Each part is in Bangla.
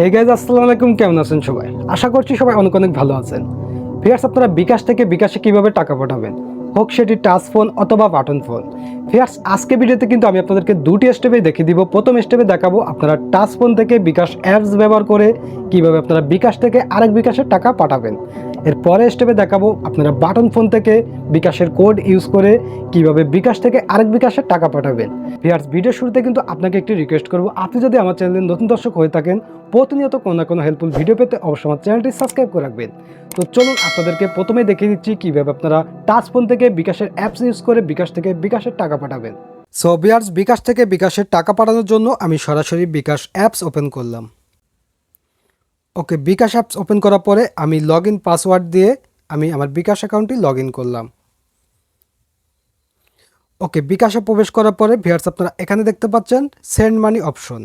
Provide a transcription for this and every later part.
হে গাইজ আসসালামু আলাইকুম। কেমন আছেন সবাই? আশা করছি সবাই অনেক অনেক ভালো আছেন। ফিয়ার্স, আপনারা বিকাশ থেকে বিকাশে কীভাবে টাকা পাঠাবেন? হোক সেটি টাচ ফোন অথবা বাটন ফোন। ফিয়ার্স, আজকে ভিডিওতে কিন্তু আমি আপনাদেরকে দুটি স্টেপে দেখিয়ে দিব। প্রথম স্টেপে দেখাবো আপনারা টাচ ফোন থেকে বিকাশ অ্যাপস ব্যবহার করে কীভাবে আপনারা বিকাশ থেকে আরেক বিকাশের টাকা পাঠাবেন। এর পরে স্টেপে দেখাবো আপনারা বাটন ফোন থেকে বিকাশের কোড ইউজ করে কীভাবে বিকাশ থেকে আরেক বিকাশের টাকা পাঠাবেন। ভিয়ার্স ভিডিও শুরুতে কিন্তু আপনাকে একটি রিকোয়েস্ট করব। আপনি যদি আমার চ্যানেলের নতুন দর্শক হয়ে থাকেন, প্রতিনিয়ত কোনো না কোনো হেল্পফুল ভিডিও পেতে অবশ্যই আমার চ্যানেলটি সাবস্ক্রাইব করে রাখবেন। তো চলুন আপনাদেরকে প্রথমে দেখিয়ে দিচ্ছি কীভাবে আপনারা টাচ ফোন থেকে বিকাশের অ্যাপস ইউজ করে বিকাশ থেকে বিকাশের টাকা পাঠাবেন। সো বিয়ার্স বিকাশ থেকে বিকাশের টাকা পাঠানোর জন্য আমি সরাসরি বিকাশ অ্যাপস ওপেন করলাম। ওকে বিকাশ অ্যাপস ওপেন করার পরে আমি লগ ইন পাসওয়ার্ড দিয়ে আমি আমার বিকাশ অ্যাকাউন্টটি লগ ইন করলাম। ওকে বিকাশে প্রবেশ করার পরে ভিয়ার্স আপনারা এখানে দেখতে পাচ্ছেন সেন্ড মানি অপশন।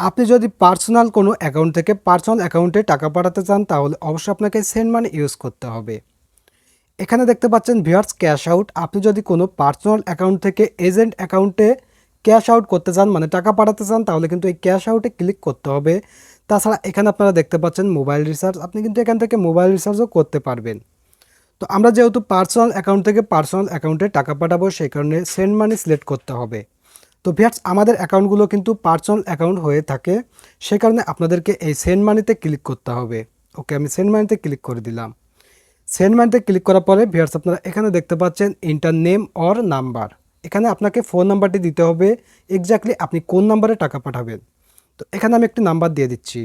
আপনি যদি পার্সোনাল কোনো অ্যাকাউন্ট থেকে পার্সোনাল অ্যাকাউন্টে টাকা পাঠাতে চান তাহলে অবশ্যই আপনাকে সেন্ড মানি ইউজ করতে হবে। এখানে দেখতে পাচ্ছেন ভিয়ার্স ক্যাশ আউট। আপনি যদি কোনো পার্সোনাল অ্যাকাউন্ট থেকে এজেন্ট অ্যাকাউন্টে ক্যাশ আউট করতে চান মানে টাকা পাঠাতে চান, তাহলে কিন্তু এই ক্যাশ আউটে ক্লিক করতে হবে। তাছাড়া এখানে আপনারা দেখতে পাচ্ছেন মোবাইল রিচার্জ আপনি কিন্তু এখান থেকে মোবাইল রিচার্জও করতে পারবেন। তো আমরা যেহেতু পার্সোনাল অ্যাকাউন্ট থেকে পার্সোনাল অ্যাকাউন্টে টাকা পাঠাবো, সেই কারণে সেন্ড মানি সিলেক্ট করতে হবে। তো ভিয়ার্স আমাদের অ্যাকাউন্টগুলো কিন্তু পার্সোনাল অ্যাকাউন্ট হয়ে থাকে সে কারণে আপনাদেরকে এই সেন্ড মানিতে ক্লিক করতে হবে। ওকে, আমি সেন্ড মানিতে ক্লিক করে দিলাম। সেন্ড মানিতে ক্লিক করার পরে ভিয়ার্স আপনারা এখানে দেখতে পাচ্ছেন ইন্টার নেম অর নাম্বার এখানে আপনাকে ফোন নাম্বারটি দিতে হবে এক্স্যাক্টলি আপনি কোন নাম্বারে টাকা পাঠাবেন। তো এখানে আমি একটি নাম্বার দিয়ে দিচ্ছি।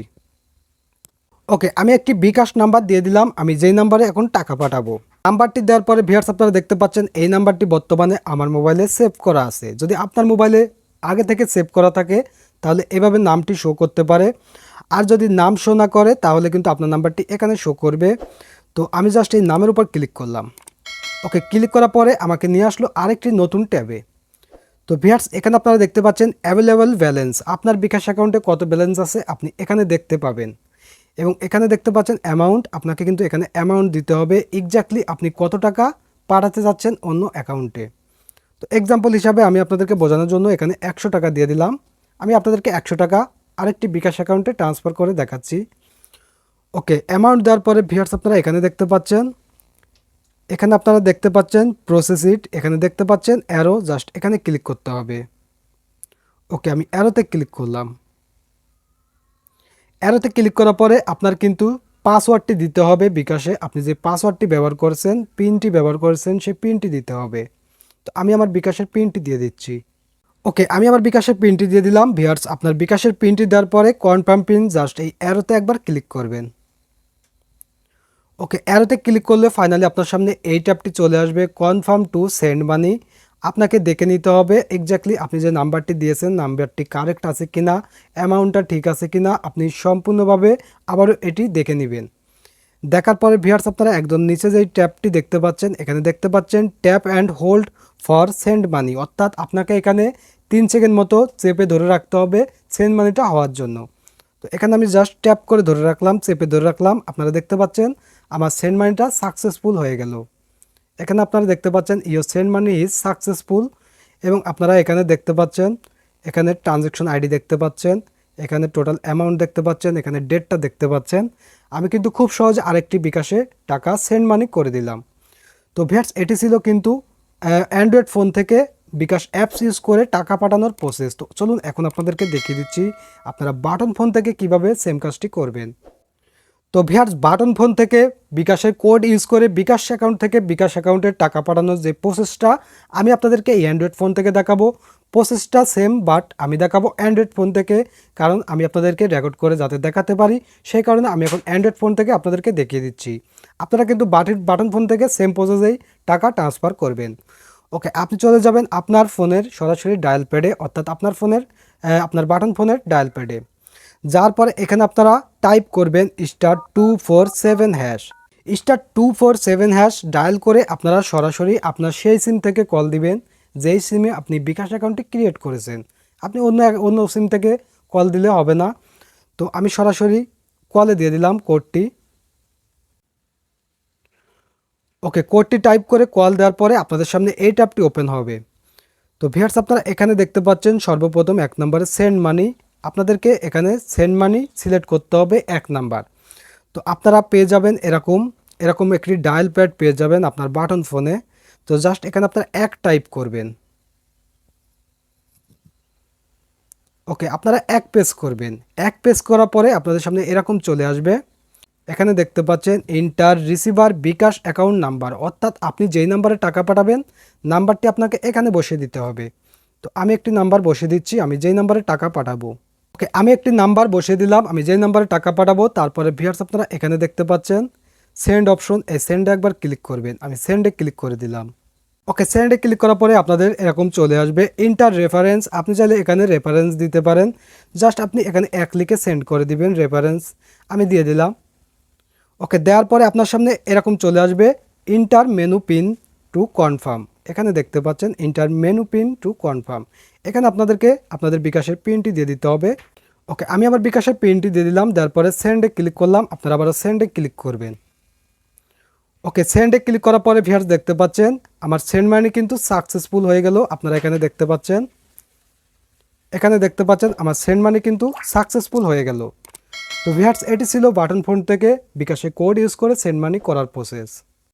ওকে, আমি একটি বিকাশ নাম্বার দিয়ে দিলাম, আমি যেই নাম্বারে এখন টাকা পাঠাবো। নাম্বারটি দেওয়ার পরে ভিয়ার্স আপনারা দেখতে পাচ্ছেন, এই নাম্বারটি বর্তমানে আমার মোবাইলে সেভ করা আছে। যদি আপনার মোবাইলে আগে থেকে সেভ করা থাকে, তাহলে এভাবে নামটি শো করতে পারে। আর যদি নাম শো না করে, তাহলে কিন্তু আপনার নাম্বারটি এখানে শো করবে। তো আমি জাস্ট এই নামের উপর ক্লিক করলাম। ওকে, ক্লিক করার পরে আমাকে নিয়ে আসলো আরেকটি নতুন ট্যাবে। তো ভিয়ার্স এখানে আপনারা দেখতে পাচ্ছেন অ্যাভেলেবল ব্যালেন্স আপনার বিকাশ অ্যাকাউন্টে কত ব্যালেন্স আছে আপনি এখানে দেখতে পাবেন। এবং এখানে দেখতে পাচ্ছেন অ্যামাউন্ট আপনাকে কিন্তু এখানে অ্যামাউন্ট দিতে হবে। এক্স্যাক্টলি আপনি কত টাকা পাঠাতে যাচ্ছেন অন্য অ্যাকাউন্টে তো এক্সাম্পল হিসাবে আমি আপনাদেরকে বোঝানোর জন্য এখানে একশো টাকা দিয়ে দিলাম। আমি আপনাদেরকে একশো টাকা আরেকটি বিকাশ অ্যাকাউন্টে ট্রান্সফার করে দেখাচ্ছি। ওকে অ্যামাউন্ট দেওয়ার পরে ভিয়ার্স আপনারা এখানে দেখতে পাচ্ছেন এখানে আপনারা দেখতে পাচ্ছেন প্রসেস ইট এখানে দেখতে পাচ্ছেন অ্যারো জাস্ট এখানে ক্লিক করতে হবে। ওকে আমি অ্যারোতে ক্লিক করলাম। অ্যারোতে ক্লিক করার পরে আপনার কিন্তু পাসওয়ার্ডটি দিতে হবে বিকাশে। আপনি যে পাসওয়ার্ডটি ব্যবহার করেছেন পিনটি ব্যবহার করেছেন, সেই পিনটি দিতে হবে। তো আমি আমার বিকাশের পিনটি দিয়ে দিচ্ছি। ওকে আমি আমার বিকাশের পিনটি দিয়ে দিলাম। ভিয়ার্স আপনার বিকাশের পিনটি দেওয়ার পরে কনফার্ম পিন জাস্ট এই অ্যারোতে একবার ক্লিক করবেন। ওকে অ্যারোতে ক্লিক করলে ফাইনালি আপনার সামনে এই ট্যাপটি চলে আসবে কনফার্ম টু সেন্ড মানি আপনাকে দেখে নিতে হবে এক্স্যাক্টলি আপনি যে নাম্বারটি দিয়েছেন, নাম্বারটি কারেক্ট আছে কিনা অ্যামাউন্টটা ঠিক আছে কিনা, আপনি সম্পূর্ণভাবে আবারও এটি দেখে নেবেন। দেখার পরে ভিয়ার্স আপনারা একদম নিচে যেই ট্যাপটি দেখতে পাচ্ছেন, এখানে দেখতে পাচ্ছেন tap and hold for send money অর্থাৎ আপনাকে এখানে তিন সেকেন্ড মতো চেপে ধরে রাখতে হবে সেন্ড মানিটা হওয়ার জন্য। তো এখানে আমি জাস্ট ট্যাপ করে ধরে রাখলাম, চেপে ধরে রাখলাম, আপনারা দেখতে পাচ্ছেন আমার সেন্ড মানিটা সাকসেসফুল হয়ে গেল। এখানে আপনারা দেখতে পাচ্ছেন your send money is successful এবং আপনারা এখানে দেখতে পাচ্ছেন, এখানে ট্রানজ্যাকশন আইডি দেখতে পাচ্ছেন, এখানে টোটাল অ্যামাউন্ট দেখতে পাচ্ছেন, এখানে ডেটটা দেখতে পাচ্ছেন। আমি কিন্তু খুব সহজে আরেকটি বিকাশে টাকা সেন্ড মানি করে দিলাম। তো ভ্যাটস এটি ছিল কিন্তু অ্যান্ড্রয়েড ফোন থেকে বিকাশ অ্যাপস ইউজ করে টাকা পাঠানোর প্রসেস তো চলুন এখন আপনাদেরকে দেখিয়ে দিচ্ছি, আপনারা বাটন ফোন থেকে কীভাবে সেম কাজটি করবেন। তো ভিয়ার্স, বাটন ফোন থেকে বিকাশের কোড ইউজ করে বিকাশ অ্যাকাউন্ট থেকে বিকাশ অ্যাকাউন্টের টাকা পাঠানোর যে প্রসেসটা আমি আপনাদেরকে এই অ্যান্ড্রয়েড ফোন থেকে দেখাবো। প্রসেসটা সেম বাট আমি দেখাবো অ্যান্ড্রয়েড ফোন থেকে, কারণ আমি আপনাদেরকে রেকর্ড করে যাতে দেখাতে পারি, সেই কারণে আমি এখন অ্যান্ড্রয়েড ফোন থেকে আপনাদেরকে দেখিয়ে দিচ্ছি। আপনারা কিন্তু বাটির, বাটন ফোন থেকে সেম প্রসেসেই টাকা ট্রান্সফার করবেন। ওকে, আপনি চলে যাবেন আপনার ফোনের সরাসরি ডায়াল প্যাডে অর্থাৎ আপনার ফোনের আপনার বাটন ফোনের ডায়াল প্যাডে যার পরে এখানে আপনারা টাইপ করবেন star two four seven hash star two four seven hash dial করে আপনারা সরাসরি আপনার সেই সিম থেকে কল দিবেন, যেই সিমে আপনি বিকাশ অ্যাকাউন্টটি ক্রিয়েট করেছেন। আপনি অন্য অন্য সিম থেকে কল দিলে হবে না। তো আমি সরাসরি কলে দিয়ে দিলাম কোডটি ওকে কোডটি টাইপ করে কল দেওয়ার পরে আপনাদের সামনে এই ট্যাবটি ওপেন হবে। তো ভিয়ার্স আপনারা এখানে দেখতে পাচ্ছেন সর্বপ্রথম এক নম্বরে সেন্ড মানি আপনাদেরকে এখানে সেন্ড মানি সিলেক্ট করতে হবে এক নাম্বার। তো আপনারা পেয়ে যাবেন এরকম এরকম একটি ডায়াল প্যাড পেয়ে যাবেন আপনার বাটন ফোনে তো জাস্ট এখানে আপনারা এক টাইপ করবেন। ওকে আপনারা এক পেজ করবেন। এক পেজ করার পরে আপনাদের সামনে এরকম চলে আসবে। এখানে দেখতে পাচ্ছেন enter receiver bKash account number অর্থাৎ আপনি যেই নাম্বারে টাকা পাঠাবেন নাম্বারটি আপনাকে এখানে বসিয়ে দিতে হবে। তো আমি একটি নাম্বার বসিয়ে দিচ্ছি, আমি যেই নাম্বারে টাকা পাঠাবো। ওকে আমি একটি নাম্বার বসিয়ে দিলাম। আমি যেই নাম্বারে টাকা পাঠাবো, তারপরে ভিয়ার্স আপনারা এখানে দেখতে পাচ্ছেন। সেন্ড অপশন এই সেন্ডে একবার ক্লিক করবেন। আমি সেন্ডে ক্লিক করে দিলাম। ওকে সেন্ডে ক্লিক করার পরে আপনাদের এরকম চলে আসবে। ইন্টার রেফারেন্স আপনি চাইলে এখানে রেফারেন্স দিতে পারেন। জাস্ট আপনি এখানে এক লিখে সেন্ড করে দিবেন রেফারেন্স আমি দিয়ে দিলাম। ওকে দেওয়ার পরে আপনার সামনে এরকম চলে আসবে। Enter menu PIN to confirm এখানে দেখতে পাচ্ছেন enter menu PIN to confirm এখানে আপনাদেরকে আপনাদের বিকাশের পিনটি দিয়ে দিতে হবে। ওকে আমি আবার বিকাশের পিনটি দিয়ে দিলাম দেওয়ার পরে সেন্ডে ক্লিক করলাম, আপনারা আবার সেন্ডে ক্লিক করবেন। ওকে সেন্ডে ক্লিক করার পরে ভিয়ার্স দেখতে পাচ্ছেন, আমার সেন্ড মানি কিন্তু সাকসেসফুল হয়ে গেল, আপনারা এখানে দেখতে পাচ্ছেন। এখানে দেখতে পাচ্ছেন, আমার সেন্ড মানি কিন্তু সাকসেসফুল হয়ে গেল। তো ভিয়ার্স এটি ছিল বাটন ফোন থেকে বিকাশে কোড ইউজ করে সেন্ড মানি করার প্রসেস